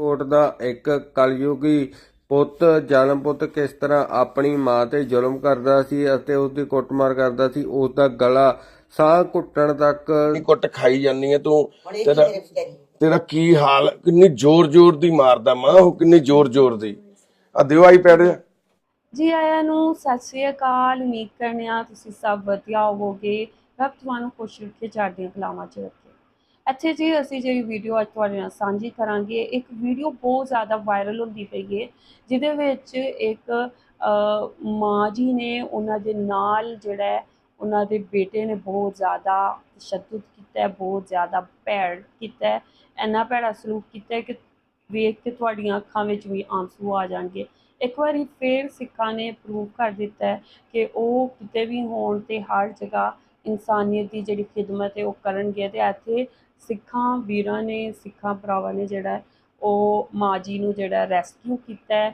ਕੋਟ ਦਾ ਇੱਕ ਕਲਯੁਗੀ ਪੁੱਤ ਜਨਮ ਪੁੱਤ ਕਿਸ ਤਰ੍ਹਾਂ ਆਪਣੀ ਮਾਂ ਤੇ ਜ਼ੁਲਮ ਕਰਦਾ ਸੀ ਅਤੇ ਉਸ ਦੀ ਕੁੱਟਮਾਰ ਕਰਦਾ ਸੀ ਉਸ ਦਾ ਗਲਾ ਸਾਹ ਘੁੱਟਣ ਤੱਕ ਦੀ ਕੁੱਟ ਖਾਈ ਜਾਂਦੀ ਹੈ ਤੂੰ। ਤੇਰਾ ਤੇਰਾ ਕੀ ਹਾਲ ਕਿੰਨੀ ਜ਼ੋਰ ਜ਼ੋਰ ਦੀ ਮਾਰਦਾ ਮਾਂ ਉਹ ਕਿੰਨੀ ਜ਼ੋਰ ਜ਼ੋਰ ਦੀ। ਆ ਦਿਓ ਆਈਪੈਡ ਜੀ ਆਇਆਂ ਨੂੰ ਸਤਿ ਸ੍ਰੀ ਅਕਾਲ ਉਮੀਦ ਕਰਨੇ ਆ ਤੁਸੀਂ ਸਭ ਵਧੀਆ ਹੋਵੋਗੇ। ਰੱਬ ਤੁਹਾਨੂੰ ਖੁਸ਼ ਰੱਖੇ ਚੜ੍ਹਦੀਆਂ ਕਲਾਵਾਂ 'ਚ ਰੱਖੇ। ਇੱਥੇ ਜੀ ਅਸੀਂ ਜਿਹੜੀ ਵੀਡੀਓ ਅੱਜ ਤੁਹਾਡੇ ਨਾਲ ਸਾਂਝੀ ਕਰਾਂਗੇ, ਇੱਕ ਵੀਡੀਓ ਬਹੁਤ ਜ਼ਿਆਦਾ ਵਾਇਰਲ ਹੁੰਦੀ ਪਈ ਹੈ ਜਿਹਦੇ ਵਿੱਚ ਇੱਕ ਮਾਂ ਜੀ ਨੇ ਉਹਨਾਂ ਦੇ ਨਾਲ ਜਿਹੜਾ ਉਹਨਾਂ ਦੇ ਬੇਟੇ ਨੇ ਬਹੁਤ ਜ਼ਿਆਦਾ ਤਸ਼ੱਦਦ ਕੀਤਾ, ਬਹੁਤ ਜ਼ਿਆਦਾ ਭੈੜ ਕੀਤਾ, ਇੰਨਾ ਭੈੜਾ ਸਲੂਕ ਕੀਤਾ ਕਿ ਵੇਖ ਕੇ ਤੁਹਾਡੀਆਂ ਅੱਖਾਂ ਵਿੱਚ ਵੀ ਆਂਸੂ ਆ ਜਾਣਗੇ। ਇੱਕ ਵਾਰੀ ਫੇਰ ਸਿੱਖਾਂ ਨੇ ਪ੍ਰੂਵ ਕਰ ਦਿੱਤਾ ਕਿ ਉਹ ਕਿਤੇ ਵੀ ਹੋਣ ਤੇ ਹਰ ਜਗ੍ਹਾ ਇਨਸਾਨੀਅਤ ਦੀ ਜਿਹੜੀ ਖਿਦਮਤ ਹੈ, ਉਹ ਕਰਨਗੇ ਤੇ ਇੱਥੇ ਸਿੱਖਾਂ ਵੀਰਾਂ ਨੇ, ਸਿੱਖਾਂ ਭਰਾਵਾਂ ਨੇ ਜਿਹੜਾ ਉਹ ਮਾਂ ਜੀ ਨੂੰ ਜਿਹੜਾ ਰੈਸਕਿਊ ਕੀਤਾ ਹੈ।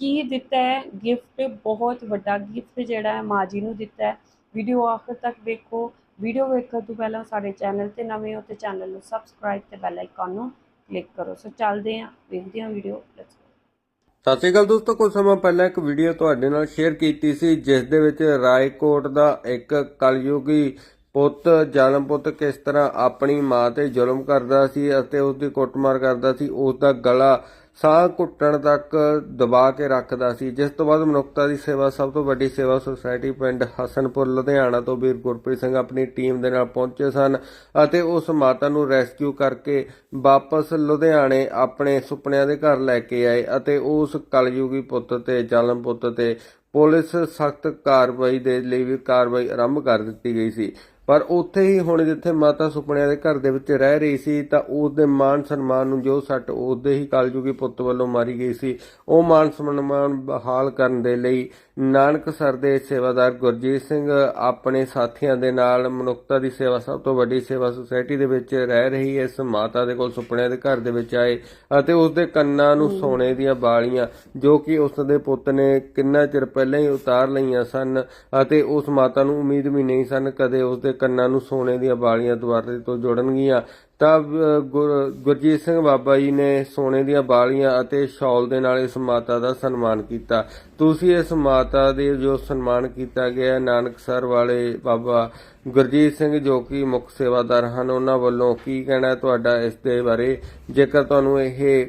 ਕੀ ਦਿੱਤਾ ਹੈ? ਗਿਫਟ ਬਹੁਤ ਵੱਡਾ ਗਿਫਟ ਜਿਹੜਾ ਹੈ ਮਾਂ ਜੀ ਨੂੰ ਦਿੱਤਾ ਹੈ। ਵੀਡੀਓ ਆਖਰ ਤੱਕ ਵੇਖੋ। ਵੀਡੀਓ ਵੇਖਣ ਤੋਂ ਪਹਿਲਾਂ ਸਾਡੇ ਚੈਨਲ ਤੇ ਨਵੇਂ ਹੋ ਤੇ ਚੈਨਲ ਨੂੰ ਸਬਸਕ੍ਰਾਈਬ ਤੇ ਬੈਲ ਆਈਕਨ ਨੂੰ ਕਲਿੱਕ ਕਰੋ। ਸੋ ਚੱਲਦੇ ਹਾਂ, ਵੇਖਦੇ ਹਾਂ ਵੀਡੀਓ ਲੈਟਸ ਸਤਿ ਸ਼੍ਰੀ ਅਕਾਲ ਦੋਸਤੋ, ਕੁਝ ਸਮਾਂ ਪਹਿਲਾਂ ਇੱਕ ਵੀਡੀਓ ਤੁਹਾਡੇ ਨਾਲ ਸ਼ੇਅਰ ਕੀਤੀ ਸੀ, ਜਿਸ ਦੇ ਵਿੱਚ ਰਾਏਕੋਟ ਦਾ ਇੱਕ ਕਲਯੁਗੀ ਪੁੱਤ, ਜਨਮ ਪੁੱਤ ਕਿਸ ਤਰ੍ਹਾਂ ਆਪਣੀ ਮਾਂ ਤੇ ਜ਼ੁਲਮ ਕਰਦਾ ਸੀ ਅਤੇ ਉਸ ਦੀ ਕੁੱਟਮਾਰ ਕਰਦਾ ਸੀ ਉਸ ਦਾ ਗਲਾ ਸਾਹ ਘੁੱਟਣ ਤੱਕ ਦਬਾ ਕੇ ਰੱਖਦਾ ਸੀ। ਜਿਸ ਤੋਂ ਬਾਅਦ ਮਨੁੱਖਤਾ ਦੀ ਸੇਵਾ, ਸਭ ਤੋਂ ਵੱਡੀ ਸੇਵਾ ਸੁਸਾਇਟੀ ਪਿੰਡ ਹਸਨਪੁਰ, ਲੁਧਿਆਣਾ ਤੋਂ ਵੀਰ ਗੁਰਪ੍ਰੀਤ ਸਿੰਘ ਆਪਣੀ ਟੀਮ ਦੇ ਨਾਲ ਪਹੁੰਚੇ ਸਨ ਅਤੇ ਉਸ ਮਾਤਾ ਨੂੰ ਰੈਸਕਿਊ ਕਰਕੇ ਵਾਪਸ ਲੁਧਿਆਣੇ ਆਪਣੇ ਸੁਪਨਿਆਂ ਦੇ ਘਰ ਲੈ ਕੇ ਆਏ ਅਤੇ ਉਸ ਕਲਯੁਗੀ ਪੁੱਤ ਤੇ ਜ਼ਾਲਮ ਪੁੱਤ ਤੇ ਪੁਲਿਸ ਸਖਤ ਕਾਰਵਾਈ ਦੇ ਲਈ ਵੀ ਕਾਰਵਾਈ ਆਰੰਭ ਕਰ ਦਿੱਤੀ ਗਈ ਸੀ। ਪਰ ਉੱਥੇ ਹੀ ਹੁਣ ਜਿੱਥੇ ਮਾਤਾ ਸੁਪਨਿਆਂ ਦੇ ਘਰ ਦੇ ਵਿੱਚ ਰਹਿ ਰਹੀ ਸੀ ਤਾਂ ਉਸ ਦੇ ਮਾਨ ਸਨਮਾਨ ਨੂੰ ਜੋ ਸੱਟ ਉਹਦੇ ਹੀ ਕਲਯੁਗੀ ਪੁੱਤ ਵੱਲੋਂ ਮਾਰੀ ਗਈ ਸੀ। ਉਹ ਮਾਨ ਸਨਮਾਨ ਬਹਾਲ ਕਰਨ ਦੇ ਲਈ ਨਾਨਕਸਰ ਦੇ ਸੇਵਾਦਾਰ ਗੁਰਜੀਤ ਸਿੰਘ ਆਪਣੇ ਸਾਥੀਆਂ ਦੇ ਨਾਲ ਮਨੁੱਖਤਾ ਦੀ ਸੇਵਾ ਸਭ ਤੋਂ ਵੱਡੀ ਸੇਵਾ ਸੁਸਾਇਟੀ ਦੇ ਵਿੱਚ ਰਹਿ ਰਹੀ ਇਸ ਮਾਤਾ ਦੇ ਕੋਲ ਸੁਪਨਿਆਂ ਦੇ ਘਰ ਦੇ ਵਿੱਚ ਆਏ ਅਤੇ ਉਸ ਦੇ ਕੰਨਾਂ ਨੂੰ ਸੋਨੇ ਦੀਆਂ ਬਾਲੀਆਂ ਜੋ ਕਿ ਉਸ ਦੇ ਪੁੱਤ ਨੇ ਕਿੰਨਾ ਚਿਰ ਪਹਿਲਾਂ ਹੀ ਉਤਾਰ ਲਈਆਂ ਸਨ ਅਤੇ ਉਸ ਮਾਤਾ ਨੂੰ ਉਮੀਦ ਵੀ ਨਹੀਂ ਸਨ ਕਦੇ ਉਸ ਦੇ ਕੰਨਾਂ ਨੂੰ ਸੋਨੇ ਦੀਆਂ ਬਾਲੀਆਂ ਦੁਬਾਰੇ ਤੋਂ ਜੁੜਨਗੀਆਂ, ਤਾਂ ਗੁਰ- ਗੁਰਜੀਤ ਸਿੰਘ ਬਾਬਾ ਜੀ ਨੇ ਸੋਨੇ ਦੀਆਂ ਬਾਲੀਆਂ ਅਤੇ ਸ਼ਾਲ ਦੇ ਨਾਲ ਇਸ ਮਾਤਾ ਦਾ ਸਨਮਾਨ ਕੀਤਾ। ਤੁਸੀਂ ਇਸ ਮਾਤਾ ਦੇ ਜੋ ਸਨਮਾਨ ਕੀਤਾ ਗਿਆ ਨਾਨਕਸਰ ਵਾਲੇ ਬਾਬਾ ਗੁਰਜੀਤ ਸਿੰਘ ਜੋ ਕਿ ਮੁੱਖ ਸੇਵਾਦਾਰ ਹਨ, ਉਹਨਾਂ ਵੱਲੋਂ ਕੀ ਕਹਿਣਾ ਤੁਹਾਡਾ ਇਸ ਦੇ ਬਾਰੇ? ਜੇਕਰ ਤੁਹਾਨੂੰ ਇਹ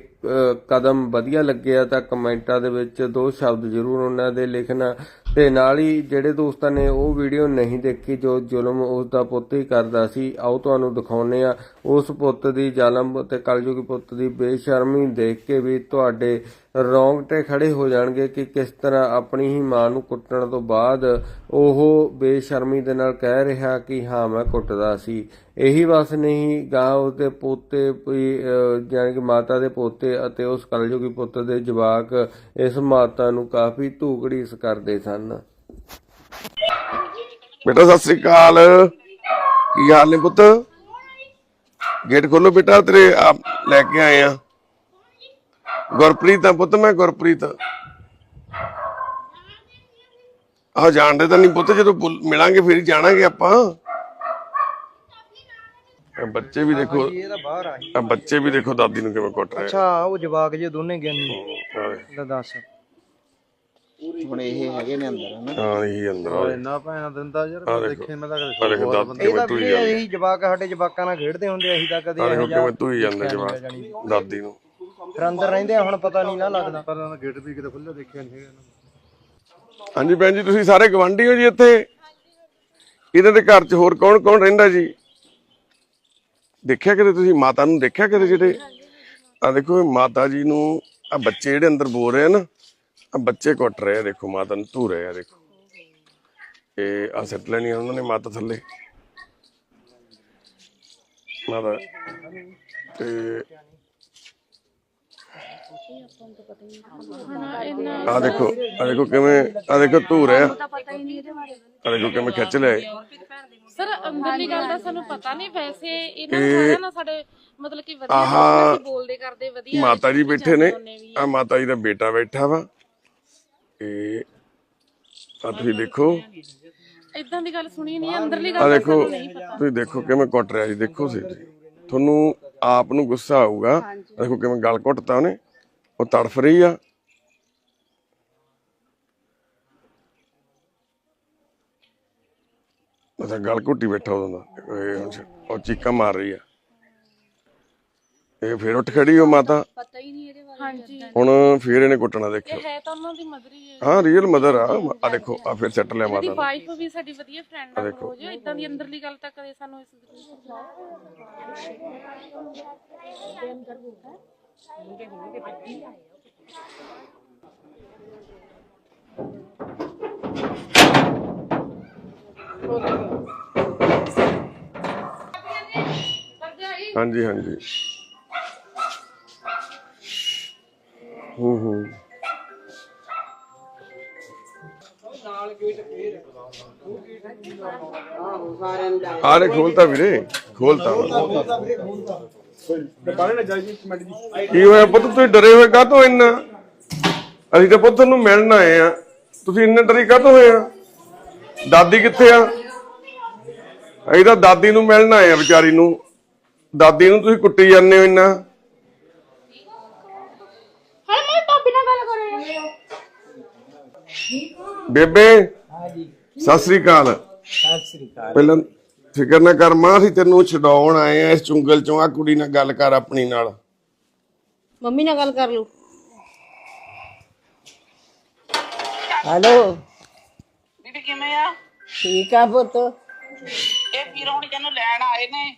ਕਦਮ ਵਧੀਆ ਲੱਗਿਆ ਤਾਂ ਕਮੈਂਟਾਂ ਦੇ ਵਿੱਚ ਦੋ ਸ਼ਬਦ ਜ਼ਰੂਰ ਉਹਨਾਂ ਦੇ ਲਿਖਣਾ। ਤੇ ਨਾਲ ਹੀ ਜਿਹੜੇ ਦੋਸਤਾਂ ਨੇ ਉਹ ਵੀਡੀਓ ਨਹੀਂ ਦੇਖੀ ਜੋ ਜ਼ੁਲਮ ਉਸ ਦਾ ਪੁੱਤ ਹੀ ਕਰਦਾ ਸੀ ਆਓ ਤੁਹਾਨੂੰ ਦਿਖਾਉਨੇ ਆ ਉਸ ਪੁੱਤ ਦੀ ਜ਼ਾਲਮ ਤੇ ਕਲਯੁਗੀ ਪੁੱਤ ਦੀ ਬੇਸ਼ਰਮੀ ਦੇਖ ਕੇ ਵੀ ਤੁਹਾਡੇ ਰੌਂਗਟੇ ਖੜੇ ਹੋ ਜਾਣਗੇ ਕਿ ਕਿਸ ਤਰ੍ਹਾਂ ਆਪਣੀ ਹੀ ਮਾਂ ਨੂੰ ਕੁੱਟਣ ਤੋਂ ਬਾਅਦ ਉਹ ਬੇਸ਼ਰਮੀ ਦੇ ਨਾਲ ਕਹਿ ਰਿਹਾ ਕਿ ਹਾਂ ਮੈਂ ਕੁੱਟਦਾ ਸੀ। ਇਹੀ ਬਸ ਨਹੀਂ ਗਾਂ ਉਸਦੇ ਪੋਤੇ ਵੀ, ਜਾਣੀ ਕਿ ਮਾਤਾ ਦੇ ਪੋਤੇ ਅਤੇ ਉਸ ਕਲਯੁਗੀ ਪੁੱਤ ਦੇ ਜਵਾਕ ਇਸ ਮਾਤਾ ਨੂੰ ਕਾਫੀ ਧੂਕੜੀਸ ਕਰਦੇ ਸਨ। ਬੇਟਾ ਸਤਿ ਸ੍ਰੀ ਅਕਾਲ। ਕੀ ਹਾਲ ਨੇ ਪੁੱਤ? ਗੇਟ ਖੋਲੋ ਬੇਟਾ ਤੇਰੇ ਆਪ ਲੈ ਕੇ ਆਏ ਆ। ਗੁਰਪ੍ਰੀਤ ਆ ਪੁੱਤ ਮੈਂ ਗੁਰਪ੍ਰੀਤ। ਆਹ ਜਾਣਦੇ ਤਾਂ ਨਹੀਂ ਪੁੱਤ ਜਦੋਂ ਮਿਲਾਂਗੇ ਫਿਰ ਜਾਣਾਂਗੇ ਆਪਾਂ। ਬੱਚੇ ਵੀ ਦੇਖੋ ਇਹ ਤਾਂ ਬਾਹਰ ਆ ਆ ਬੱਚੇ ਵੀ ਦੇਖੋ ਦਾਦੀ ਨੂੰ ਕਿਵੇਂ ਕੁੱਟ ਰਹੇ ਅੱਛਾ ਉਹ ਜਵਾਕ ਜੇ ਦੋਨੇ ਗਿਆਨੀ। ਆ ਲੈ ਦੱਸ। ਹੁਣ ਇਹ ਹੈਗੇ ਨੇ ਅੰਦਰ ਹਨਾ? ਹਾਂ ਇਹੀ ਅੰਦਰ ਆ ਇੰਨਾ ਭੈਣਾ ਦਿੰਦਾ ਯਾਰ ਦੇਖੋ ਆ ਦੇਖੋ ਦਾਦੀ ਇਹ ਕਿਵੇਂ ਤਾਂ ਤੂੰ ਹੀ ਵੀ ਜਾਂਦੀ। ਇਹੀ ਜਵਾਕ ਸਾਡੇ ਜਵਾਕਾਂ ਨਾਲ ਖੇਡਦੇ ਹੁੰਦੇ ਅਸੀਂ ਤਾਂ ਕਦੇ ਦੇਖੋ ਇਹੋ ਜਿਹਾ ਕਿਵੇਂ ਤੂੰ ਹੀ ਜਾਂਦਾ ਜਵਾਬ ਦਾਦੀ ਨੂੰ। ਫਿਰ ਅੰਦਰ ਰਹਿੰਦੇ ਹੁਣ ਪਤਾ ਨਹੀਂ ਨਾ ਲੱਗਦਾ। ਪਰ ਗੇਟ ਵੀ ਕਿਤੇ ਖੁੱਲੇ ਦੇਖਿਆ ਨਹੀਂ ਹਾਂਜੀ ਭੈਣ ਜੀ ਤੁਸੀਂ ਸਾਰੇ ਗਵਾਂਢੀ ਹੋ ਜੀ ਇੱਥੇ? ਇਹਨਾਂ ਦੇ ਘਰ 'ਚ ਹੋਰ ਕੌਣ ਕੌਣ ਰਹਿੰਦਾ ਜੀ? ਦੇਖਿਆ ਕਦੇ ਤੁਸੀਂ ਮਾਤਾ ਨੂੰ ਦੇਖਿਆ ਕਦੇ ਜਿਹੜੇ? ਆ ਦੇਖੋ ਮਾਤਾ ਜੀ ਨੂੰ ਆ ਬੱਚੇ ਜਿਹੜੇ ਅੰਦਰ ਬੋਲ ਰਹੇ ਆ ਨਾ ਬੱਚੇ ਕੁੱਟ ਰਹੇ ਆ ਦੇਖੋ ਮਾਤਾ ਨੂੰ ਧੂ ਰਹੇ ਆ ਦੇਖੋ। ਇਹ ਆ ਸੱਟ ਲੈਣੀ ਉਹਨਾਂ ਨੇ ਮਾਤਾ ਥੱਲੇ। ਮਾਤਾ ਤੇ ਆ ਦੇਖੋ ਆ ਦੇਖੋ ਕਿਵੇਂ ਆ ਦੇਖੋ ਧੂ ਰਹੇ ਆ। ਆ ਦੇਖੋ ਕਿਵੇਂ ਖਿੱਚ ਇਹ। ਸਰ ਅੰਦਰਲੀ ਗੱਲ ਦਾ ਸਾਨੂੰ ਪਤਾ ਨਹੀਂ ਵੈਸੇ ਇਹਨਾਂ ਸਾਰਿਆਂ ਨਾਲ ਸਾਡੇ ਮਤਲਬ ਕਿ ਵਧੀਆ ਬੋਲਦੇ ਕਰਦੇ ਵਧੀਆ ਮਾਤਾ ਜੀ ਬੈਠੇ ਨੇ। ਆ। ਮਾਤਾ ਜੀ ਦਾ ਬੇਟਾ ਬੈਠਾ ਵਾ। ਇਹ ਆ ਤੁਸੀਂ ਦੇਖੋ। ਇਦਾਂ ਦੀ ਗੱਲ ਸੁਣੀ ਨਹੀਂ ਅੰਦਰਲੀ ਆ ਗੱਲ ਦਾ ਦੇਖੋ ਸਾਨੂੰ ਨਹੀਂ ਪਤਾ। ਤੁਸੀਂ ਦੇਖੋ ਕਿਵੇਂ ਕੁੱਟ ਰਿਹਾ ਜੀ ਦੇਖੋ ਸੀ ਜੀ ਤੁਹਾਨੂੰ ਆਪ ਨੂੰ ਗੁੱਸਾ ਆਊਗਾ। ਦੇਖੋ ਕਿਵੇਂ ਗਲ ਘੁੱਟਤਾ ਉਹਨੇ। ਉਹ ਤੜਫ ਰਹੀ ਆ। ਉਹ ਤਾਂ ਗਲ ਘੁੱਟੀ ਬੈਠਾ ਉਦੋਂ ਦਾ ਇਹ ਹੁਣ ਉਹ ਚੀਕਾਂ ਮਾਰ ਰਹੀ ਆ। ਇਹ ਫੇਰ ਉੱਠ ਖੜੀ ਉਹ ਮਾਤਾ। ਹਾਂਜੀ। ਹੁਣ ਫੇਰ ਇਹਨੇ ਕੁੱਟਣਾ ਦੇਖਿਓ। ਇਹ ਹੈ ਤਾਂ ਉਹਨਾਂ ਦੀ ਮਦਰ ਹੀ ਹੈ। ਹਾਂ ਰੀਅਲ ਮਦਰ ਆ। ਆ ਦੇਖੋ ਆ ਫਿਰ ਸੈੱਟ ਲਿਆ ਇਹਦੀ ਮਾਤਾ ਨੇ ਵਾਈਫ ਵੀ ਸਾਡੀ ਵਧੀਆ ਫਰੈਂਡ ਆ ਰੋਜ਼। ਇਦਾਂ ਦੀ ਅੰਦਰਲੀ ਗੱਲ ਤਾਂ ਕਦੇ ਸਾਨੂੰ ਇਸ ਹਾਂਜੀ ਹਾਂਜੀ। ਆਰੇ ਖੋਲਤਾ ਵੀਰੇ ਖੋਲਤਾ। ਕੀ ਹੋਇਆ ਪੁੱਤ? ਤੁਸੀਂ ਡਰੇ ਹੋਏ ਕਾਹਤੋਂ ਇੰਨਾ? ਅਸੀਂ ਤਾਂ ਪੁੱਤ ਨੂੰ ਮਿਲਣ ਆਏ ਆ। ਤੁਸੀਂ ਇੰਨੇ ਡਰੇ ਕਾਹਤੋਂ ਹੋਏ ਆ? ਦਾਦੀ ਕਿੱਥੇ ਆ? ਅਸੀਂ ਤਾਂ ਦਾਦੀ ਨੂੰ ਮਿਲਣ ਆਏ ਆ ਵਿਚਾਰੀ ਨੂੰ। ਦਾਦੀ ਨੂੰ ਤੁਸੀਂ ਕੁੱਟੀ ਜਾਂਦੇ ਹੋ ਇੰਨਾ। ਹਾਂ ਮੈਂ ਭਾਬੀ ਨਾਲ ਗੱਲ ਕਰ ਰਹੀ ਹਾਂ। ਬੇਬੇ ਸਤਿ ਸ੍ਰੀ ਅਕਾਲ। ਪਹਿਲਾਂ ਫਿਕਰ ਨਾ ਕਰ ਮਾਂ ਅਸੀਂ ਤੈਨੂੰ ਛਡਾਉਣ ਆਏ ਆ ਇਸ ਚੁੰਗਲ ਚੋਂ। ਆ ਕੁੜੀ ਨਾਲ ਗੱਲ ਕਰ ਆਪਣੀ ਨਾਲ। ਮੰਮੀ ਨਾਲ ਗੱਲ ਕਰ ਲਓ। ਹੈਲੋ। ਬੀਬੀ ਕਿਵੇਂ ਆ? ਠੀਕ ਆ ਪੁੱਤ। ਇਹ ਵੀਰ ਹੁਣੀ ਤੈਨੂੰ ਲੈਣ ਆਏ ਨੇ।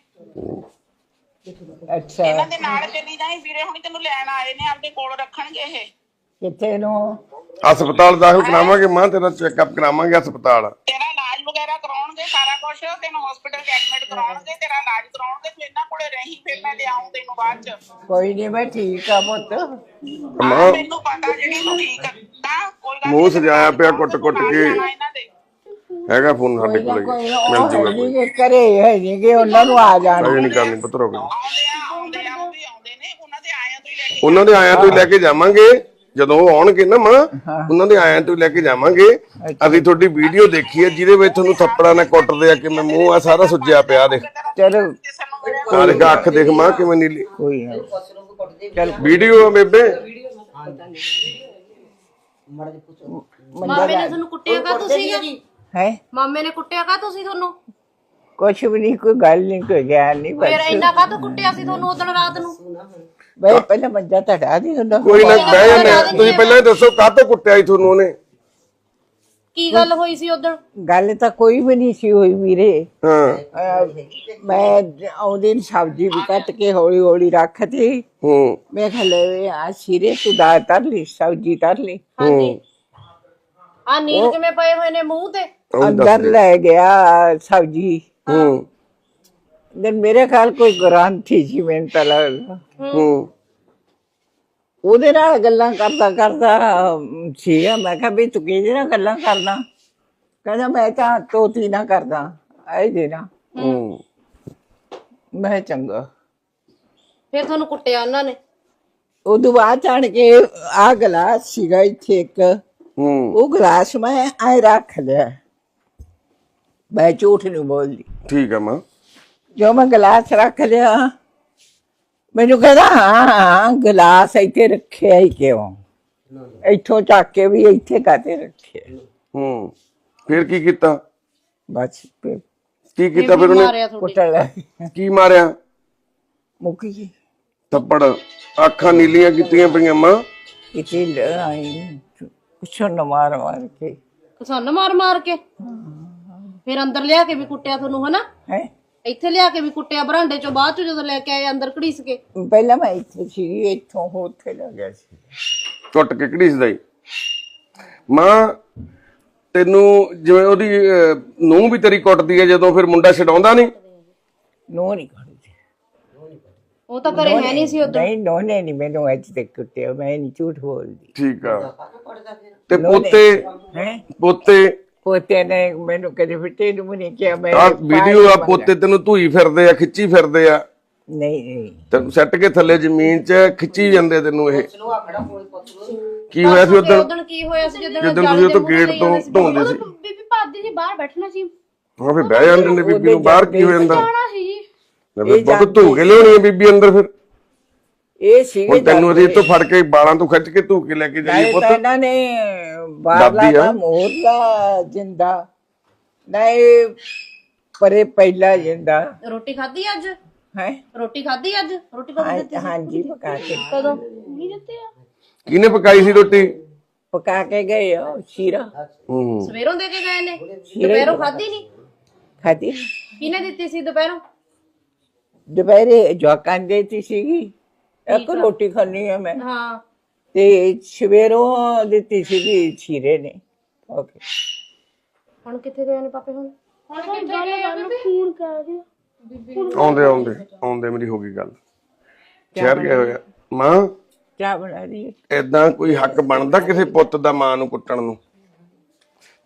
ਅੱਛਾ। ਇਹਨਾਂ ਦੇ ਨਾਲ ਚੱਲੀ ਜਾਈ ਵੀਰੇ ਹੁਣੀ ਤੈਨੂੰ ਲੈਣ ਆਏ ਨੇ ਆਪਦੇ ਕੋਲ ਰੱਖਣਗੇ ਇਹ। ਕਿੱਥੇ ਨੂੰ? ਹਸਪਤਾਲ ਦਾਖਲ ਕਰਾਵਾਂਗੇ ਮਾਂ ਤੇਰਾ ਚੈੱਕਅਪ ਕਰਾਵਾਂਗੇ ਹਸਪਤਾਲ। ਤੇਰਾ ਇਲਾਜ ਵਗੈਰਾ ਕਰਾਉਣਗੇ ਸਾਰਾ ਕੁਝ ਤੈਨੂੰ ਹਸਪੀਟਲ ਚ ਐਡਮਿਟ ਕਰਾਉਣਗੇ ਤੇਰਾ ਇਲਾਜ ਕਰਾਉਣਗੇ ਤੂੰ ਇਹਨਾਂ ਕੋਲੇ ਰਹੀਂ ਫਿਰ ਮੈਂ ਲਿਆਉਂ ਤੈਨੂੰ ਬਾਅਦ ਚ। ਕੋਈ ਨਹੀਂ ਮੈਂ ਠੀਕ ਆ ਪੁੱਤ। ਮਾਂ ਮੈਨੂੰ ਪਤਾ ਜਿਹੜੀ ਤੂੰ ਠੀਕ ਆ। ਕੋਈ ਗੱਲ ਮੂੰਹ ਸਜਾਇਆ ਪਿਆ ਕੁੱਟ-ਕੁੱਟ ਕੇ। ਹੈਗਾ ਫੋਨ ਸਾਡੇ ਕੋਲ ਕੋਈ ਨਾ ਮਿਲ ਜੂਗਾ ਹੈ ਕੋਈ। ਨੀ ਗੇ, ਘਰੇ ਹੈ ਨਹੀਂ ਕਿ ਉਹਨਾਂ ਨੂੰ ਆ ਜਾਣ। ਨਹੀਂ ਕਰਨੀ ਪੁੱਤਰ ਹੋ ਗਈ ਆਉਂਦੇ ਆ ਆਉਂਦੇ ਆ ਉਹ ਵੀ ਆਉਂਦੇ ਨੇ ਉਹਨਾਂ ਦੇ ਆਇਆਂ ਤੋਂ ਹੀ ਲੈ ਕੇ ਉਹਨਾਂ ਦੇ ਆਇਆਂ ਤੋਂ ਹੀ ਲੈ ਕੇ ਜਾਵਾਂਗੇ। ਜਦੋਂ ਉਹ ਆਉਣਗੇ ਨਾ ਮਾਂ ਉਹਨਾਂ ਦੇ ਆਇਆਂ ਤੋਂ ਲੈ ਕੇ ਜਾਵਾਂਗੇ। ਅਸੀਂ ਤੁਹਾਡੀ ਵੀਡੀਓ ਦੇਖੀ ਹੈ ਜਿਹਦੇ ਵਿੱਚ ਤੁਹਾਨੂੰ ਥੱਪੜਾਂ ਨਾਲ ਕੁੱਟਦੇ ਆ ਕਿਵੇਂ ਮੂੰਹ ਆ ਸਾਰਾ ਸੁੱਜਿਆ ਪਿਆ ਦੇਖ। ਚਲੋ। ਕਿਸੇ ਨੂੰ ਮੇਰੇ ਆ ਦੇਖ ਅੱਖ ਦੇਖ ਮਾਂ ਕਿਵੇਂ ਨੀਲੀ। ਕੋਈ ਨਾ। ਵੀਡੀਓ ਆ ਬੇਬੇ। ਮਾਮੇ ਨੇ ਤੁਹਾਨੂੰ ਕੁੱਟਿਆ ਕਾ ਤੁਸੀਂ ਹੈ? ਮਾਮੇ ਨੇ ਕੁੱਟਿਆ ਕਾ ਤੁਸੀਂ ਤੁਹਾਨੂੰ? ਕੁਛ ਵੀ ਨਹੀਂ ਕੋਈ ਗੱਲ ਨਹੀਂ ਕੋਈ ਗਿਆਨ ਨਹੀਂ ਫਿਰ ਬਸ ਇੰਨਾ ਕਾ ਕੁੱਟਿਆ ਸੀ ਤੁਹਾਨੂੰ ਉਦੋਂ ਰਾਤ ਨੂੰ? ਬਈ ਪਹਿਲਾਂ ਮੰਜਾ ਟੜਾ ਦੀ ਹੁੰਦਾ ਕੋਈ ਨਾ ਬਹਿ ਜਾਂਦੇ ਆ। ਤੁਸੀਂ ਪਹਿਲਾਂ ਇਹ ਦੱਸੋ ਕਾਹਤੋਂ ਕੁੱਟਿਆ ਸੀ ਤੁਹਾਨੂੰ ਉਹਨੇ? ਕੀ ਗੱਲ ਹੋਈ ਸੀ ਉਦੋਂ? ਗੱਲ ਤਾਂ ਕੋਈ ਵੀ ਨਹੀਂ ਸੀ ਹੋਈ ਵੀਰੇ। ਹਾਂ। ਅਹ, ਮੈਂ ਆਉਂਦੀ ਨੂੰ ਸਬਜ਼ੀ ਵੀ ਕੱਟ ਕੇ ਹੌਲੀ ਹੌਲੀ ਰੱਖਤੀ। ਹੂੰ। ਮੈਂ ਕਿਹਾ ਲੈ ਆ ਸਿਰੇ ਤੂੰ ਦਾ ਤਰ ਲਈ ਸਬਜ਼ੀ ਤਰ ਲਈ। ਹੂੰ। ਆ ਨੀਲ ਕਿਵੇਂ ਪਏ ਹੋਏ ਨੇ ਮੂੰਹ ਤੇ? ਉਹ ਵੀ ਦੱਸ ਅੰਦਰ ਦੇ। ਲੈ ਗਿਆ ਸਬਜ਼ੀ। ਹੂੰ। ਦਿਨ ਮੇਰੇ ਖਿਆਲ ਕੋਈ ਗ੍ਰਾਂਥੀ ਸੀ ਮੈਨੂੰ ਤਾਂ ਲੱਗਦਾ। ਹੂੰ। ਉਹਦੇ ਨਾਲ ਗੱਲਾਂ ਕਰਦਾ ਕਰਦਾ ਸੀਗਾ ਮੈਂ ਕਿਹਾ ਵੀ ਤੂੰ ਕਿਹਦੇ ਨਾਲ ਗੱਲਾਂ ਕਰਦਾ? ਕਹਿੰਦਾ ਮੈਂ ਤਾਂ ਤੋਤੀ ਨਾ ਕਰਦਾ। ਐ ਦੇ ਨਾ। ਹੂੰ। ਮੈਂ ਚੰਗਾ। ਫਿਰ ਤੁਹਾਨੂੰ ਕੁੱਟਿਆ ਉਹਨਾਂ ਨੇ? ਉਦੋਂ ਬਾਅਦ ਜਾਣ ਕੇ ਆ ਗਲਾਸ ਸੀਗਾ ਇੱਥੇ ਇੱਕ। ਹੂੰ। ਉਹ ਗਲਾਸ ਮੈਂ ਐ ਰੱਖ ਲਿਆ। ਮੈਂ ਝੂਠ ਨਹੀਂ ਬੋਲਦੀ। ਠੀਕ ਆ ਮਾਂ। ਜੋ ਮੈਂ ਗਲਾਸ ਰੱਖ ਲਿਆ ਮੈਨੂੰ ਕਹਿੰਦਾ ਹਾਂ ਹਾਂ ਗਲਾਸ ਇੱਥੇ ਰੱਖਿਆ ਹੀ ਕਿਉਂ? ਇੱਥੋਂ ਚੱਕ ਕੇ ਵੀ ਇੱਥੇ ਕਾਤੇ ਰੱਖਿਆ? ਹੂੰ ਫਿਰ ਕੀ ਕੀਤਾ? ਬਸ ਫਿਰ ਕੀ ਕੀਤਾ ਫਿਰ ਉਹਨੇ? ਮਾਰਿਆ ਤੁਹਾਡੇ। ਕੁੱਟ ਲੈ ਕੀ ਮਾਰਿਆ? ਮੁੱਕ ਗਈ। ਥੱਪੜ। ਅੱਖਾਂ ਨੀਲੀਆਂ ਕੀਤੀਆਂ ਪਈਆਂ ਮਾਂ। ਇਤੇ ਆਈ ਕੁਛ ਨਾ ਮਾਰ ਮਾਰ ਕੇ। ਕਸਨ ਮਾਰ ਮਾਰ ਕੇ? ਫਿਰ ਅੰਦਰ ਲਿਆ ਕੇ ਵੀ ਕੁੱਟਿਆ ਤੁਹਾਨੂੰ ਹਨਾ? ਹੈ? ਇੱਥੇ ਲਿਆ ਕੇ ਵੀ ਕੁੱਟਿਆ ਬਰਾਂਡੇ ਚੋਂ ਬਾਅਦ ਚ ਜਦੋਂ ਲੈ ਕੇ ਆਏ ਅੰਦਰ ਘੜੀਸ ਕੇ। ਪਹਿਲਾਂ ਮੈਂ ਇੱਥੇ ਸੀ ਇੱਥੋਂ ਉੱਥੇ ਲੱਗ ਗਿਆ ਸੀ। ਟੁੱਟ ਕੇ ਘੜੀਸਦਾ ਹੀ। ਮਾਂ ਤੈਨੂੰ ਜਿਵੇਂ ਉਹਦੀ ਨੂੰ ਵੀ ਤੇਰੀ ਕੁੱਟਦੀ ਹੈ ਜਦੋਂ ਫਿਰ ਮੁੰਡਾ ਛਡਾਉਂਦਾ ਨਹੀਂ? ਨੋ ਨਹੀਂ ਕਰਦੀ ਉਹ ਤਾਂ ਘਰੇ ਹੈ ਨਹੀਂ ਸੀ ਉਦੋਂ। ਨਹੀਂ ਨੋ ਨੇ ਨਹੀਂ ਮੈਨੂੰ ਅੱਜ ਤੱਕ ਕੁੱਟਿਆ ਮੈਂ ਨਹੀਂ ਝੂਠ ਬੋਲਦੀ। ਠੀਕ ਆ। ਤੇ ਪੋਤੇ ਹੈ? ਪੋਤੇ ਪੋਤੇ ਨੇ ਮੈਨੂੰ ਕਦੇ ਫਿੱਟੇ ਨੂੰ ਨਹੀਂ ਕਿਹਾ ਮੈਂ ਆ ਵੀਡੀਓ ਆ ਪੋਤੇ ਤੈਨੂੰ ਧੂਈ ਫਿਰਦੇ ਆ ਖਿੱਚੀ ਫਿਰਦੇ ਆ। ਨਹੀਂ ਨਹੀਂ। ਤੈਨੂੰ ਸੱਟ ਕੇ ਥੱਲੇ ਜ਼ਮੀਨ 'ਚ ਖਿੱਚੀ ਜਾਂਦੇ ਤੈਨੂੰ ਇਹ। ਕੀ ਹੋਇਆ ਸੀ ਉਦੋਂ ਕੀ ਹੋਇਆ ਸੀ? ਜਦੋਂ ਜਦੋਂ ਤੁਸੀਂ ਉਹ ਤੋਂ ਗੇਟ ਤੋਂ ਢੋਂਦੇ ਸੀ ਬੀਬੀ ਭਾਬੀ ਜੀ ਬਾਹਰ ਬੈਠਣਾ ਸੀ। ਹਾਂ ਫਿਰ ਬਹਿ ਜਾਂਦੇ ਨੇ ਬੀਬੀ ਨੂੰ ਬਾਹਰ ਕੀ ਹੋ ਜਾਂਦਾ? ਜਾਣਾ ਸੀ। ਜੀ ਫਿਰ ਪੁੱਤ ਧੂ ਕੇ ਲਿਆਉਣੀ ਆ ਬੀਬੀ ਅੰਦਰ ਫਿਰ। ਇਹ ਸੀਗੇ ਹੁਣ ਤੈਨੂੰ ਅਸੀਂ ਇੱਥੋਂ ਫੜ ਕੇ ਬਾਲਾਂ ਤੋਂ ਖਿੱਚ ਕੇ ਧੂ ਕੇ ਲੈ ਕੇ ਤਾਂ ਪੁੱਤ। ਇਹਨਾਂ ਨੇ ਬਾਹਰਲਾ। ਦਾ ਮੋਰਲਾ ਜਿੰਦਾ। ਨਹੀਂ ਪਰੇ ਪਹਿਲਾ ਜਿੰਦਾ। ਰੋਟੀ ਖਾਧੀ ਅੱਜ? ਹੈ? ਰੋਟੀ ਖਾਧੀ ਅੱਜ? ਰੋਟੀ ਕਦੋਂ ਦਿੱਤੀ ਸੀ? ਹਾਂਜੀ ਪਕਾ ਕੇ। ਕਦੋਂ? ਨਹੀਂ ਦਿੱਤੇ ਆ। ਕਿਹਨੇ ਪਕਾਈ ਸੀ ਰੋਟੀ? ਪਕਾ ਕੇ ਗਏ ਉਹ ਸ਼ੀਰਾ। ਹੂੰ। ਸਵੇਰੋਂ ਦੇ ਕੇ ਗਏ ਨੇ? ਦੁਪਹਿਰੋਂ ਖਾਧੀ ਨਹੀਂ? ਖਾਦੀ ਕਿਹਨੇ ਦਿੱਤੀ ਸੀ ਦੁਪਹਿਰੋਂ? ਦੁਪਹਿਰੇ ਜਵਾਕਾਂ ਦੇ ਦਿੱਤੀ ਸੀਗੀ। ਇੱਕ ਰੋਟੀ ਖਾਣੀ ਹੈ ਮੈਂ। ਹਾਂ। ਤੇ ਸਵੇਰੋਂ ਦਿੱਤੀ ਸੀਗੀ ਸ਼ੀਰੇ ਨੇ। ਓਕੇ ਹੁਣ ਕਿੱਥੇ ਗਏ ਨੇ ਪਾਪੇ ਹੁਣ? ਆਉਂਦੇ ਆਉਂਦੇ ਆਉਂਦੇ ਮੇਰੀ ਹੋ ਗਈ ਗੱਲ। ਸ਼ਹਿਰ ਗਏ ਹੋਇਆ ਮਾਂ? ਚਾਹ ਬਣਾ ਰਹੀ ਹੈ। ਏਦਾਂ ਕੋਈ ਹੱਕ ਬਣਦਾ ਕਿਸੇ ਪੁੱਤ ਦਾ ਮਾਂ ਨੂੰ ਕੁੱਟਣ ਨੂੰ?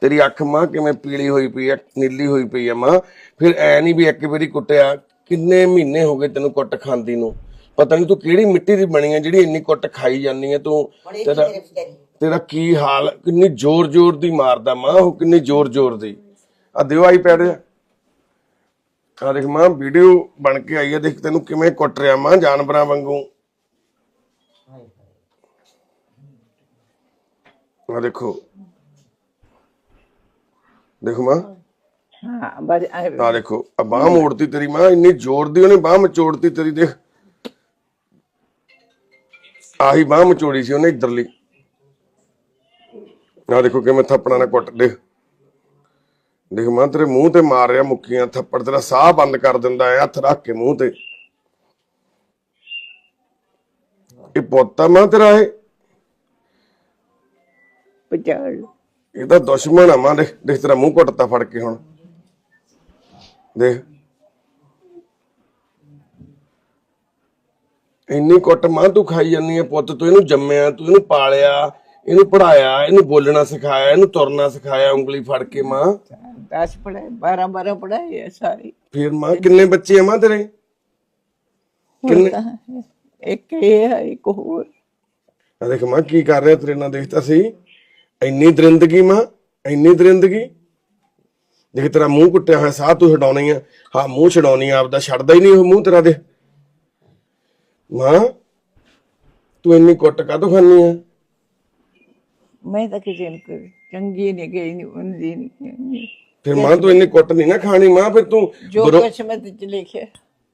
ਤੇਰੀ ਅੱਖ ਮਾਂ ਕਿਵੇਂ ਪੀਲੀ ਹੋਈ ਪਈ ਆ ਨੀਲੀ ਹੋਈ ਪਈ ਆ ਮਾਂ? ਫਿਰ ਐ ਨਹੀਂ ਵੀ ਇੱਕ ਵਾਰੀ ਕੁੱਟਿਆ ਕਿੰਨੇ ਮਹੀਨੇ ਹੋ ਗਏ ਤੈਨੂੰ ਕੁੱਟ ਖਾਂਦੀ ਨੂੰ? ਪਤਾ ਨਹੀਂ ਤੂੰ ਕਿਹੜੀ ਮਿੱਟੀ ਦੀ ਬਣੀ ਆ ਜਿਹੜੀ ਇੰਨੀ ਕੁੱਟ ਖਾਈ ਜਾਂਦੀ ਆ ਤੂੰ? ਤੇਰਾ ਤੇਰਾ ਕੀ ਹਾਲ ਕਿੰਨੀ ਜ਼ੋਰ ਜ਼ੋਰ ਦੀ ਮਾਰਦਾ ਮਾਂ ਉਹ ਕਿੰਨੀ ਜ਼ੋਰ ਜ਼ੋਰ ਦੀ। ਆ ਦਿਓ ਆਈ ਪੈਡ। ਆ ਦੇਖ ਮਾਂ ਵੀਡੀਓ ਬਣ ਕੇ ਆਈ ਆ ਦੇਖ ਤੈਨੂੰ ਕਿਵੇਂ ਕੁੱਟ ਰਿਹਾ ਮਾਂ ਜਾਨਵਰਾਂ ਵਾਂਗੂ। ਆ ਦੇਖੋ। ਦੇਖੋ ਮਾਂ। ਹਾਂ ਐ- ਆ ਦੇਖੋ ਆ ਬਾਹ ਮੋੜਤੀ ਤੇਰੀ ਮਾਂ ਇੰਨੀ ਜ਼ੋਰ ਦੀ ਉਹਨੇ ਬਾਹ ਮਚੋੜਤੀ ਤੇਰੀ ਦੇਖ। ਆਹੀ ਬਾਹ ਮਚੋੜੀ ਸੀ ਉਹਨੇ ਇਧਰਲੀ। ਆ ਦੇਖੋ ਕਿਵੇਂ ਥੱਪੜਾਂ ਨਾਲ ਕੁੱਟ ਦੇਖ। ਦੇਖ ਮਾਂ ਤੇਰੇ ਮੂੰਹ ਤੇ ਮਾਰ ਰਿਹਾ ਮੁੱਕੀਆਂ ਥੱਪੜ ਤੇਰਾ ਸਾਹ ਬੰਦ ਕਰ ਦਿੰਦਾ ਹੈ ਹੱਥ ਰੱਖ ਕੇ ਮੂੰਹ ਤੇ। ਇਹ ਪੋਤਾ ਮਾਂ ਤੇਰਾ ਇਹ। ਪਚਾੜ ਲਓ। ਇਹ ਤਾਂ ਦੁਸ਼ਮਣ ਆ ਮਾਂ ਦੇਖ ਦੇਖ ਤੇਰਾ ਮੂੰਹ ਘੁੱਟਤਾ ਫੜ ਕੇ ਹੁਣ। ਦੇਖ। ਇੰਨੀ ਕੁੱਟ ਮਾਂ ਤੂੰ ਖਾਈ ਜਾਂਦੀ ਹੈ ਪੁੱਤ ਤੂੰ ਇਹਨੂੰ ਜੰਮਿਆ ਤੂੰ ਇਹਨੂੰ ਪਾਲਿਆ ਇਹਨੂੰ ਪੜਾਇਆ ਇਹਨੂੰ ਬੋਲਣਾ ਸਿਖਾਇਆ ਇਹਨੂੰ ਤੁਰਨਾ ਸਿਖਾਇਆ ਉਂਗਲੀ ਫੜ ਕੇ ਮਾਂ। ਦਸ ਪੜਾਏ 12 12 ਪੜਾਏ ਆ ਸਾਰੇ। ਫਿਰ ਮਾਂ ਕਿੰਨੇ ਬੱਚੇ ਆ ਮਾਂ ਤੇਰੇ? ਕਿੰਨੇ? ਇੱਕ ਇਹ ਹੈ ਇੱਕ ਹੋਰ। ਆ ਦੇਖ ਮਾਂ ਕੀ ਕਰ ਰਿਹਾ ਤੇਰੇ ਨਾਲ ਦੇਖਤਾ ਸੀ ਇੰਨੀ ਦਰਿੰਦਗੀ ਮਾਂ ਇੰਨੀ ਦਰਿੰਦਗੀ। ਦੇਖ ਤੇਰਾ ਮੂੰਹ ਕੁੱਟਿਆ ਹੋਇਆ ਸਾਹ ਤੂੰ ਛਡਾਉਣੀ ਆ। ਹਾਂ ਮੂੰਹ ਛਡਾਉਣੀ ਆ ਆਪਦਾ ਛੱਡਦਾ ਹੀ ਨਹੀਂ ਉਹ ਮੂੰਹ ਤੇਰਾ ਦੇ ਮਾਂ ਤੂੰ ਇੰਨੀ ਕੁੱਟ ਕਾਹਤੋਂ ਖਾਨੀ ਆ ਮੈਂ ਤਾਂ ਕਿਸੇ ਨੂੰ ਕੋਈ ਚੰਗੀ ਨਹੀਂ ਗਈ ਨਹੀਂ ਹੁੰਦੀ ਨਹੀਂ ਫਿਰ ਮਾਂ ਤੂੰ ਇੰਨੀ ਕੁੱਟ ਨਹੀਂ ਨਾ ਖਾਣੀ ਮਾਂ ਫਿਰ ਤੂੰ ਜੋ ਵਿਰੋ- ਕਿਸਮਤ ਚ ਲਿਖਿਆ।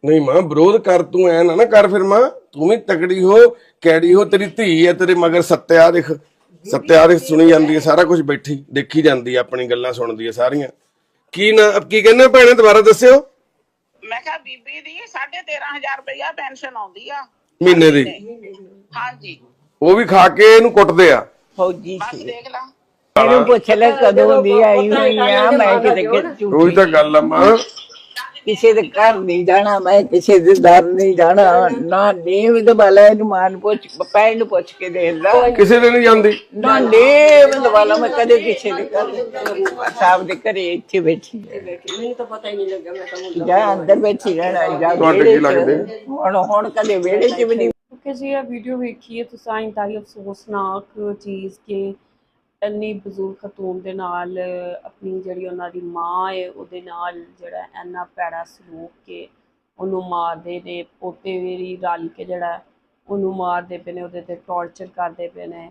ਨਹੀਂ ਮਾਂ ਵਿਰੋਧ ਕਰ ਤੂੰ ਐ ਨਾ ਨਾ ਕਰ ਫਿਰ ਮਾਂ। ਤੂੰ ਵੀ ਤਕੜੀ ਹੋ ਕੈੜੀ ਹੋ ਤੇਰੀ ਧੀ ਹੈ ਤੇਰੇ ਮਗਰ ਸੱਤਿਆ ਦੇਖ ਸੱਤਿਆ ਦੇਖ ਸੁਣੀ ਜਾਂਦੀ ਹੈ ਸਾਰਾ ਕੁਝ ਬੈਠੀ ਦੇਖੀ ਜਾਂਦੀ ਹੈ ਆਪਣੀ ਗੱਲਾਂ ਸੁਣਦੀ ਹੈ ਸਾਰੀਆਂ। ਕੀ ਨਾ ਕੀ ਕਹਿੰਦੇ ਭੈਣੇ ਦੁਬਾਰਾ ਦੱਸਿਓ। ਮੈਂ ਕਿਹਾ ਬੀਬੀ ਦੀ 13500 ਰੁਪਇਆ ਪੈਨਸ਼ਨ ਆਉਂਦੀ ਆ। ਮਹੀਨੇ ਦੀ। ਹਾਂਜੀ। ਉਹ ਵੀ ਖਾ ਕੇ ਇਹਨੂੰ ਕੁੱਟਦੇ ਆ। ਫੌਜੀ ਬਸ ਸੀ ਦੇਖ ਲਾ। ਇਹਨੂੰ ਪੁੱਛ ਲੈ ਕਦੋਂ ਦੀ ਆਈ ਹੋਈ ਆ ਮੈਂ ਕਿਤੇ ਕਿ- ਉਹੀ ਤਾਂ ਗੱਲ ਆ ਮਾਂ। ਕਿਸੇ ਦੇ ਘਰ ਨਹੀਂ ਜਾਣਾ ਮੈਂ ਕਿਸੇ ਦੇ ਦਰ ਨਹੀਂ ਜਾਣਾ। ਨਾ ਨੀਵ ਦਬਾਲਾ ਇਹਨੂੰ ਮਾਨ ਪੁੱਛ ਪੈਣ ਨੂੰ ਪੁੱਛ ਕੇ ਦੇ ਲਾ। ਕਿਸੇ ਦੇ ਨਹੀਂ ਜਾਂਦੀ। ਨਾ ਨੀਵ ਦਬਾਲਾ ਮੈਂ ਕਦੇ ਕਿਸੇ ਦੇ ਘਰ ਸਾਹਿਬ ਦੇ ਘਰੇ ਇੱਥੇ ਬੈਠੀ ਮੈਨੂੰ ਤਾਂ ਪਤਾ ਹੀ ਨਹੀਂ ਲੱਗਾ ਮੈਂ ਤਾਂ ਜਾ ਅੰਦਰ ਬੈਠੀ ਰਹਿਣਾ ਜਾਂ ਤੁਹਾਡੇ ਕੀ ਲੱਗਦੇ? ਹੁਣ ਹੁਣ ਕਦੇ ਵਿਹੜੇ 'ਚ ਵੀ ਨਹੀਂ। ਕਿਉਂਕਿ ਜੀ ਇਹ ਵੀਡੀਓ ਵੇਖੀਏ ਤੁਸੀਂ ਇੰਤਹਾਈ ਅਫਸੋਸਨਾਕ ਚੀਜ਼ ਕਿ ਇੰਨੀ ਬਜ਼ੁਰਗ ਖਤੂਨ ਦੇ ਨਾਲ ਆਪਣੀ ਜਿਹੜੀ ਉਹਨਾਂ ਦੀ ਮਾਂ ਹੈ ਉਹਦੇ ਨਾਲ ਜਿਹੜਾ ਇੰਨਾ ਭੈੜਾ ਸਲੂਕ ਕੇ ਉਹਨੂੰ ਮਾਰਦੇ ਨੇ, ਪੋਤੇ ਵੀ ਰਲ ਕੇ ਜਿਹੜਾ ਉਹਨੂੰ ਮਾਰਦੇ ਪਏ ਨੇ, ਉਹਦੇ ਤੇ ਟੌਰਚਰ ਕਰਦੇ ਪਏ ਨੇ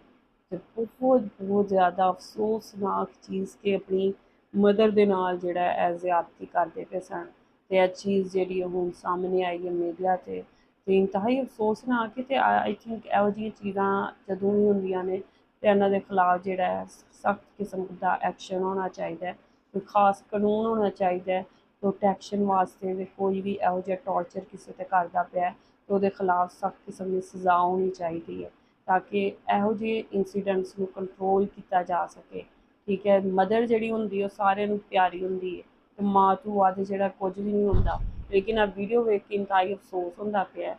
ਤੇ ਬਹੁਤ ਬਹੁਤ ਜ਼ਿਆਦਾ ਅਫਸੋਸਨਾਕ ਚੀਜ਼ ਕਿ ਆਪਣੀ ਮਦਰ ਦੇ ਨਾਲ ਜਿਹੜਾ ਹੈ ਇਹ ਜ਼ਿਆਦਤੀ ਕਰਦੇ ਪਏ ਸਨ ਤੇ ਇਹ ਚੀਜ਼ ਜਿਹੜੀ ਹੈ ਹੁਣ ਸਾਹਮਣੇ ਆਈ ਹੈ ਮੀਡੀਆ ਤੇ ਤੇ ਇੰਤਹਾਈ ਅਫਸੋਸਨਾਕ ਹੈ ਤੇ ਆਈ ਥਿੰਕ ਇਹੋ ਜਿਹੀਆਂ ਚੀਜ਼ਾਂ ਜਦੋਂ ਵੀ ਹੁੰਦੀਆਂ ਨੇ ਤੇ ਇਹਨਾਂ ਦੇ ਖਿਲਾਫ ਜਿਹੜਾ ਹੈ ਸਖਤ ਕਿਸਮ ਦਾ ਐਕਸ਼ਨ ਹੋਣਾ ਚਾਹੀਦਾ ਹੈ, ਕੋਈ ਖਾਸ ਕਾਨੂੰਨ ਹੋਣਾ ਚਾਹੀਦਾ ਹੈ ਪ੍ਰੋਟੈਕਸ਼ਨ ਵਾਸਤੇ ਵੀ ਕੋਈ ਵੀ ਇਹੋ ਜਿਹਾ ਟੌਰਚਰ ਕਿਸੇ ਤੇ ਕਰਦਾ ਪਿਆ ਹੈ, ਤੇ ਉਹਦੇ ਖਿਲਾਫ ਸਖਤ ਕਿਸਮ ਦੀ ਸਜ਼ਾ ਹੋਣੀ ਚਾਹੀਦੀ ਹੈ, ਤਾਂ ਕਿ ਇਹੋ ਜਿਹੇ ਇਨਸੀਡੈਂਟਸ ਨੂੰ ਕੰਟਰੋਲ ਕੀਤਾ ਜਾ ਸਕੇ। ਠੀਕ ਹੈ ਮਦਰ ਜਿਹੜੀ ਹੁੰਦੀ ਹੈ ਉਹ ਸਾਰਿਆਂ ਨੂੰ ਪਿਆਰੀ ਹੁੰਦੀ ਹੈ ਤੇ ਮਾਂ ਤੋਂ ਵੱਧ ਜਿਹੜਾ ਕੁਝ ਵੀ ਨਹੀਂ ਹੁੰਦਾ, ਲੇਕਿਨ ਆ ਵੀਡੀਓ ਵੇਖ ਕੇ ਇੰਤਹਾਈ ਅਫਸੋਸ ਹੁੰਦਾ ਪਿਆ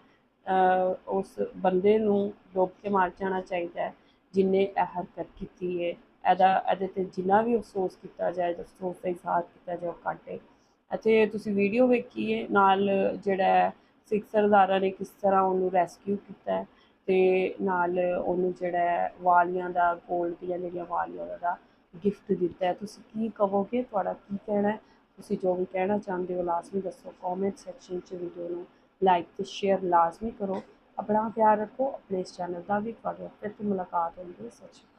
ਉਸ ਬੰਦੇ ਨੂੰ ਡੁੱਬ ਕੇ ਮਾਰ ਜਾਣਾ ਚਾਹੀਦਾ ਹੈ ਜਿਨੇ ਇਹ ਹਰਕਤ ਕੀਤੀ ਹੈ ਇਹਦਾ, ਇਹਦੇ ਤੇ ਜਿੰਨਾ ਵੀ ਅਫਸੋਸ ਕੀਤਾ ਜਾਏ ਤਾਂ ਅਫਸੋਸ ਦਾ ਇਜ਼ਹਾਰ ਕੀਤਾ ਜਾਏ, ਉਹ ਕਾਟੇ ਅਤੇ ਤੁਸੀਂ ਵੀਡੀਓ ਵੇਖੀਏ ਨਾਲ ਜਿਹੜਾ ਸਿੱਖ ਸਰਦਾਰਾਂ ਨੇ ਕਿਸ ਤਰ੍ਹਾਂ ਉਹਨੂੰ ਰੈਸਕਿਊ ਕੀਤਾ ਹੈ, ਤੇ ਨਾਲ ਉਹਨੂੰ ਜਿਹੜਾ ਵਾਲੀਆਂ ਦਾ 골ਡ ਦੀਆਂ ਜਿਹੜੀਆਂ ਵਾਲੀਆਂ ਦਾ ਗਿਫਟ ਦਿੱਤਾ ਤੁਸੀਂ ਕੀ ਕਹੋਗੇ? ਤੁਹਾਡਾ ਕੀ ਕਹਿਣਾ ਹੈ? ਤੁਸੀਂ ਜੋ ਵੀ ਕਹਿਣਾ ਚਾਹੁੰਦੇ ਹੋ ਲਾਜ਼ਮੀ ਦੱਸੋ। ਕਮੈਂਟ ਸੈਕਸ਼ਨ 'ਚ ਵੀਡੀਓ ਨੂੰ ਲਾਈਕ ਤੇ ਸ਼ੇਅਰ ਲਾਜ਼ਮੀ ਕਰੋ। ਆਪਣਾ ਖਿਆਲ ਰੱਖੋ, ਆਪਣੇ ਇਸ ਚੈਨਲ ਦਾ ਵੀ ਤੁਹਾਡੇ ਫਿਰ ਮੁਲਾਕਾਤ ਹੋਣੀ ਹੈ। ਸਤਿ ਸ਼੍ਰੀ ਅਕਾਲ।